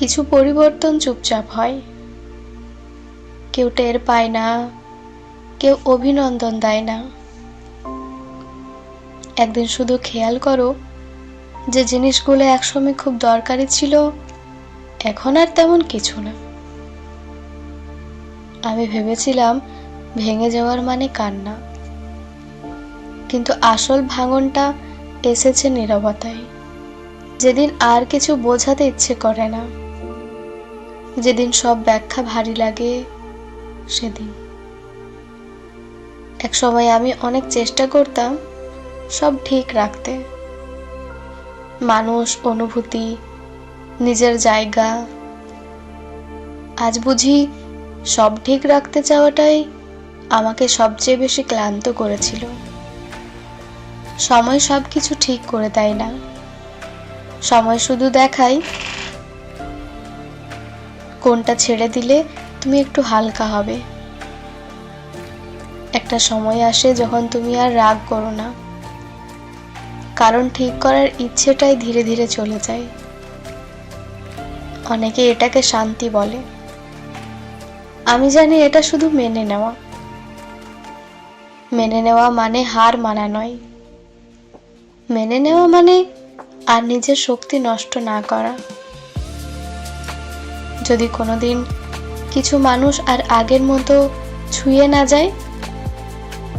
কিছু পরিবর্তন চুপচাপ হয়। কেউ টের পায় না, কেউ অভিনন্দন দেয় না। একদিন শুধু খেয়াল করো, যে জিনিসগুলো একসময় খুব দরকারি ছিল, এখন আর তেমন কিছু না। আমি ভেবেছিলাম, ভেঙে যাওয়ার মানে কান্না। কিন্তু আসল ভাঙনটা এসেছে নীরবতায়। যেদিন আর কিছু বোঝাতে ইচ্ছে করে না। যেদিন সব ব্যাখ্যা ভারী লাগে, সেদিন। এক সময় আমি অনেক চেষ্টা করতাম সব ঠিক রাখতে। মানুষ, অনুভূতি, নিজের জায়গা। আজ বুঝি সব ঠিক রাখতে চাওয়াটাই আমাকে সবচেয়ে বেশি ক্লান্ত করেছিল। সময় সব কিছু ঠিক করে দেয় না। সময় শুধু দেখাই কোনটা ছেড়ে দিলে তুমি একটু হালকা হবে। একটা সময় আসে যখন তুমি আর রাগ করো না। কারণ ঠিক করার ইচ্ছেটাই ধীরে ধীরে চলে যায়। অনেকে এটাকে শান্তি বলে। আমি জানি এটা শুধু মেনে নেওয়া। মেনে নেওয়া মানে হার মানা নয়। মেনে নেওয়া মানে আর নিজের শক্তি নষ্ট না করা। যদি কোনো দিন কিছু মানুষ আর আগের মতো ছুঁয়ে না যায়,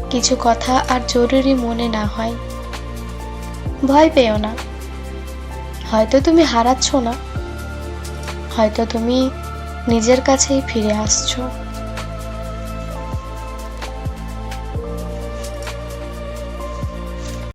কিছু কথা আর জরুরি মনে না হয়। ভয় পেও না। হয়তো তুমি হারাচ্ছ না। হয়তো তুমি নিজের কাছেই ফিরে আসছো।